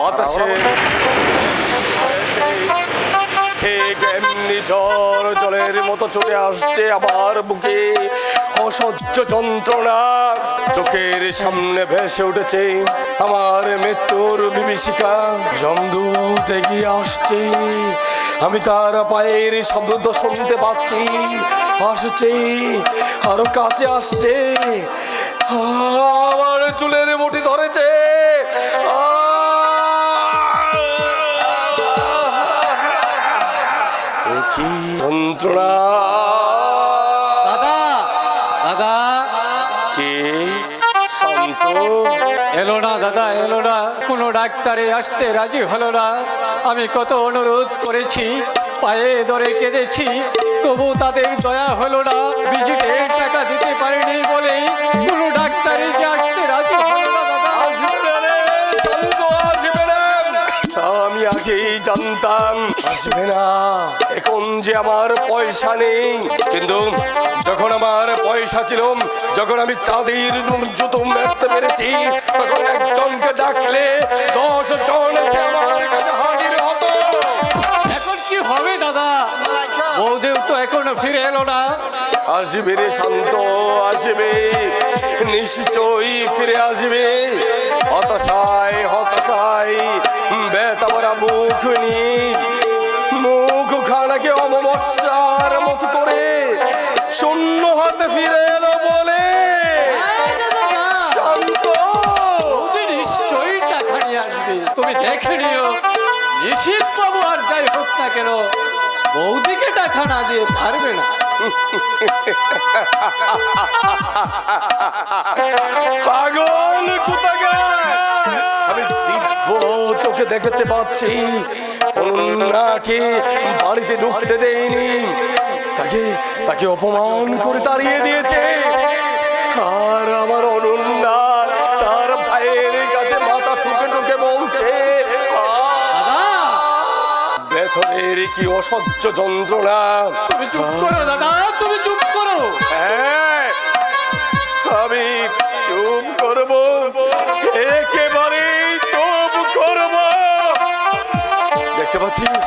বাতাসে এমনি ঝড় জলের মতো চলে আসছে আমার বুকে। অসহ্য যন্ত্রণা চোখের সামনে ভেসে উঠেছে। আমার মৃত্যুর বিভীষিকা জমদূত এগিয়ে আসছে। আমি তার পায়ের শব্দ শুনতে পাচ্ছি। আসছে, আরও কাছে আসছে। আমার চুলের মুঠি ধরেছে। যন্ত্রণা দাদা দাদা কে? শান্ত। এলো না দাদা এলো না। কোনো ডাক্তারে আসতে রাজি হলো না। আমি কত অনুরোধ করেছি পায়ে ধরে কেঁদেছি তবু তাদের দয়া হলো না। ভিজিটের টাকা দিতে পারেনি বলে কোনো ডাক্তারে যে আগেই জানতাম আসবে না। এখন যে আমার পয়সা নেই কিন্তু যখন আমার পয়সা ছিল যখন আমি চাঁদের জুতো মারতে পেরেছি তখন একজনকে ডাকলে দশ জন এসে আমার কাছে হাজির হতো। এখন কি হবে দাদা? বৌদেও তো এখনও ফিরে এলো না। আসবে রে শান্ত আসবে। নিশ্চয়ই ফিরে আসবে। হতাশায় হতাশায় বেতাবরা মুখ নিয়ে মুখ খানাকে অমমস্যার মতো করে শূন্য হাতে ফিরে এলো বলে। শান্ত। বৌদি নিশ্চয়ই টাকা নিয়ে আসবে। তুমি দেখে নিও। নিশ্চিত বাবু আর যাই হোক না কেন বৌদিকে টাকা না দিয়ে পারবে না। পাগল চোখে দেখতে পাচ্ছি। অনন্যাকে বাড়িতে ঢুকতে দেয়নি। তাকে তাকে অপমান করে তাড়িয়ে দিয়েছে। আর আমার অনন্যা বেথনের কি অসহ্য যন্ত্রণা? তুমি চুপ করো দাদা তুমি চুপ করো। হ্যাঁ, আমি চুপ করব একেবারে চুপ করব। দেখতে পাচ্ছিস?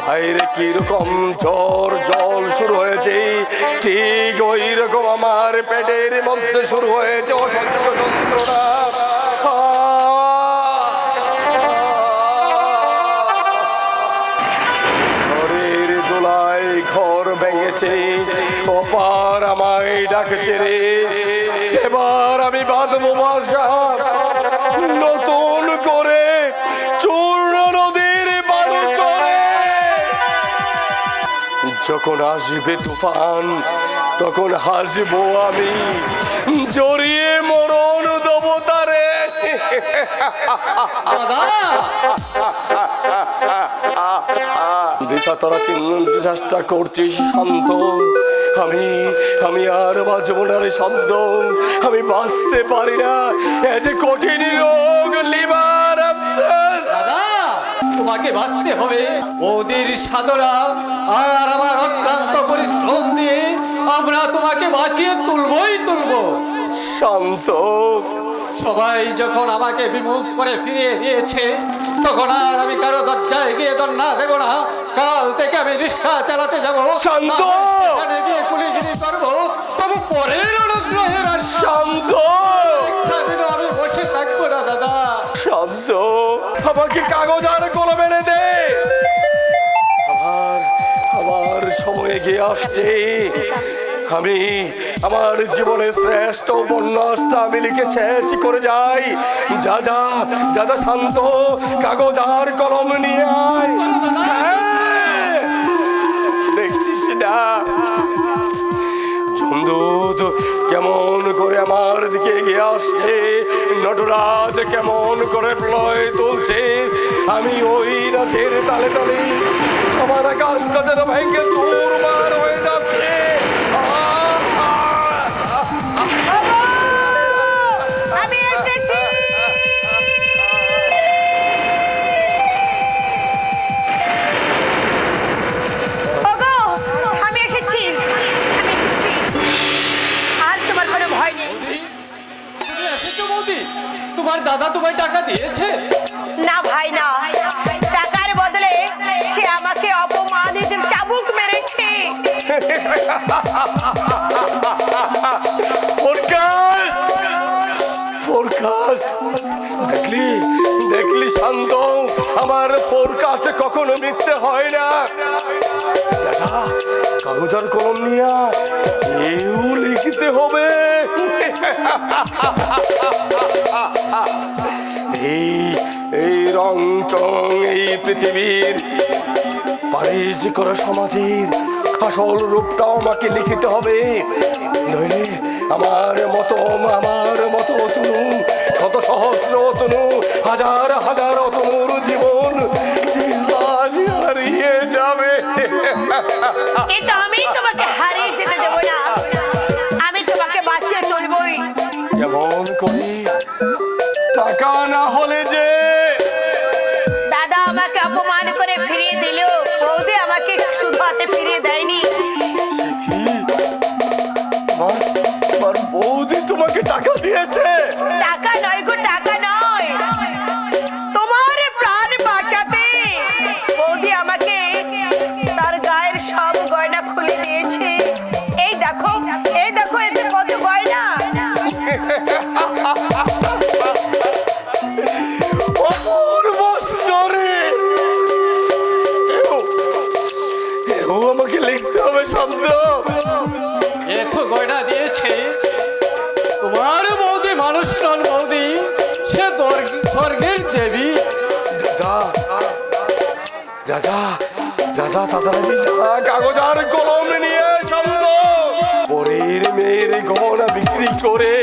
বাইরে কীরকম জ্বর জল শুরু হয়েছে ঠিক ওই রকম আমার পেটের মধ্যে শুরু হয়েছে অসহ্য যন্ত্রণা। ঘর ও পার আমায় ডাকছে রে। এবার আমি বাঁধবো বাসা নতুন করে চূর্ণ নদীর যখন আসবে তুফান, তখন হাসবো আমি। জড়িয়ে বৃথা তোরা চেষ্টা করছিস শান্ত। আমি আমি আর বাঁচব না রে শান্ত। আমি বাঁচতে পারি না। এ যে কঠিন রোগ লিভার তোমাকে বাঁচতে হবে। ওদের সাধনা আর আমার অক্লান্ত পরিশ্রম দিয়ে আমরা তোমাকে বাঁচিয়ে তুলবই তুলবো। শান্ত। সবাই যখন আমাকে বিমুখ করে ফিরিয়ে দিয়েছে তখন আর আমি কারও দরজায় গিয়ে না দেবো না। কাল থেকে আমি রিক্সা চালাতে যাব। শান্ত! না স্টেশনে গিয়ে কুলিগিরি করব। তবু পরের অনুগ্রহের শান্ত দিনও আমি বসে থাকব না দাদা। শান্ত আমাকে কাগজ আর কলম এনে দে। আমার আমার সময় গিয়ে আসছে। আমি আমার জীবনের শ্রেষ্ঠ উপন্যাসটা আমি লিখে শেষ করে যাই। যা যা যা যা শান্ত কাগজ আর কলম নিয়ে আয়। হ্যাঁ, দেখছিস না। চন্দুদ কেমন করে আমার দিকে এগিয়ে আসছে? নটরাজ কেমন করে প্রলয় তুলছে? আমি ওই নাচের তালে তালে আমার আকাশটা যেন ভেঙে চুরমার ফোরকাস্ট দেখলি? দেখলি শান্ত? আমার ফোরকাস্ট কখনো মিথ্যে হয় না। দাদা, কাগজ আর কলম নিয়ে লিখতে হবে। এই এই রং চং এই পৃথিবীর পারিস করা সমাজের আসল রূপটাও আমাকে লিখিতে হবে। নইলে আমার মতো আমার মতো অতনু শত সহস্র তনু, হাজার হাজার তনুর জীবন হারিয়ে যাবে। এও আমাকে লিখতে হবে শব্দ। এত গয়না দিয়েছে। তোমার বৌদি মানুষ নন বৌদি সে স্বর্গের দেবী। যা যা যা যা যা তাড়াতাড়ি যা কাগজ আর কলম নিয়ে শব্দ। পরের মেয়ের গহনা বিক্রি করে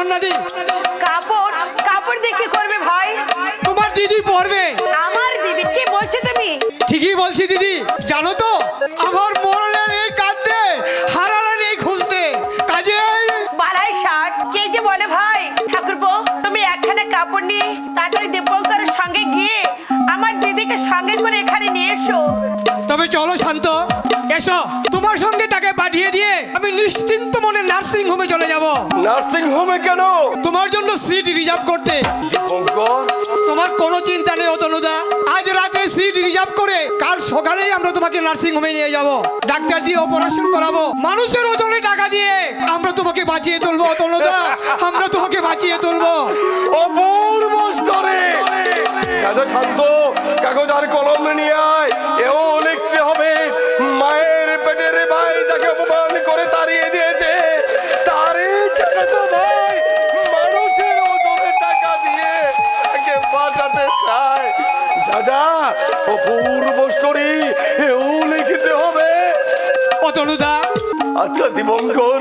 কাপড় কাপড় কাপড় দিয়ে কি করবে ভাই? তোমার দিদি পরবে আমার দিদি কি বলছো তুমি? ঠিকই বলছি দিদি। জানো তো আমার মরলে নেই কাঁদতে হারালে নেই খুঁজতে। কাজে বালাই শার্ট কে যে বলে ভাই? ঠাকুরপো তুমি একখানা কাপড় নিয়ে তাড়াতাড়ি দীপঙ্করের সঙ্গে গিয়ে আমার দিদিকে সঙ্গে করে এখানে নিয়ে এসো। তবে চলো শান্ত। এসো তোমার সঙ্গে তাকে পাঠিয়ে দিয়ে আমি নিশ্চিন্ত মনে নার্সিং হোমে চলে যাব। নার্সিং হোমে কেন? তোমার জন্য সিট রিজার্ভ করতে। তোমার কোনো চিন্তা নেই অতনুদা। আজ রাতে সিট রিজার্ভ করে কাল সকালেই আমরা তোমাকে নার্সিং হোমে নিয়ে যাব। ডাক্তার দিয়ে অপারেশন করাবো। মানুষের ওজনে টাকা দিয়ে আমরা তোমাকে বাঁচিয়ে তুলবো অতনুদা। আমরা তোমাকে বাঁচিয়ে তুলবো। অপূর্ব যা যা অপূর্ব স্টোরি এও লিখতে হবে। আচ্ছা দীপঙ্কর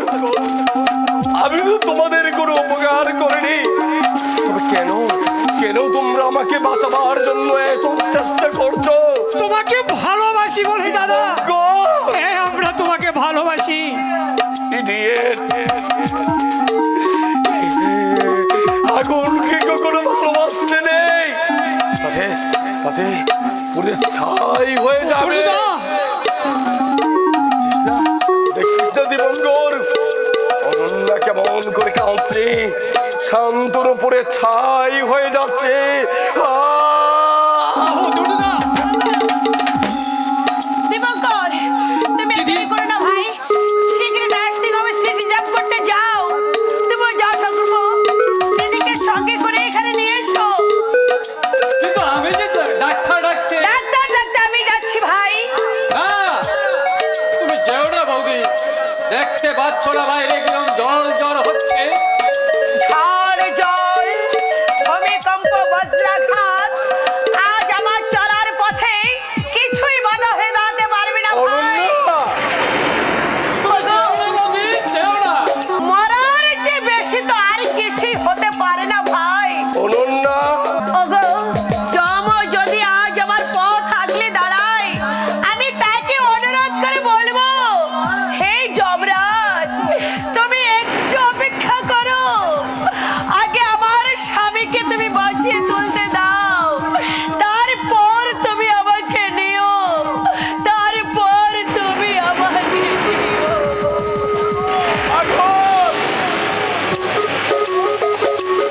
আমি তো তোমাদের কোনো উপকার করিনি। তবে কেন কেন তোমরা আমাকে বাঁচাবার জন্য এত চেষ্টা করছ? তোমাকে ভালোবাসি বলে দাদা! হ্যাঁ আমরা তোমাকে ভালোবাসি। Idiot! তাতে পুরে ছাই হয়ে যাবে। দেখছিস না দীপঙ্কর অনন্যা কেমন করে কাঁদছে। শান্তর উপরে ছাই হয়ে যাচ্ছে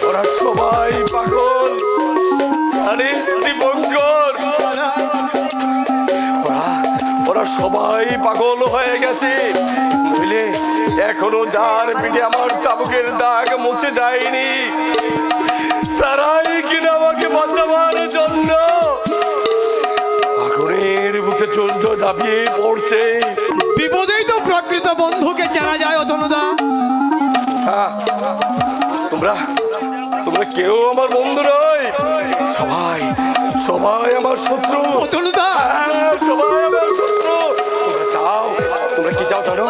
ওরা সবাই পাগল। জানিস দীপঙ্কর ওরা ওরা সবাই পাগল হয়ে গেছে। বুঝলে এখনও যার পিঠে আমার চাবুকের দাগ মুছে যায়নি। তারাই কিনা আমাকে বাঁচাবার জন্য। আগুনের বুকে চঞ্চ ঝাঁপিয়ে পড়ছে। বিপদেই তো প্রকৃত বন্ধুকে চেনা যায় অতনুদা তোমরা তোমরা কেউ আমার বন্ধু নয়। সবাই সবাই আমার শত্রু। হ্যাঁ, সবাই আমার শত্রু। তোমরা চাও তোমরা কি চাও জানো?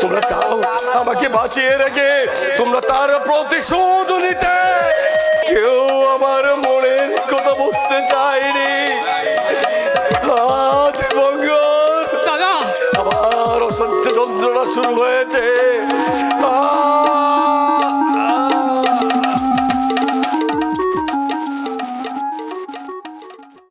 তোমরা চাও আমাকে বাঁচিয়ে রেখে তোমরা তার প্রতিশোধ নিতে। কেউ আমার মনের কথা বুঝতে চায়নি। অসহ্য যন্ত্রণা শুরু হয়েছে।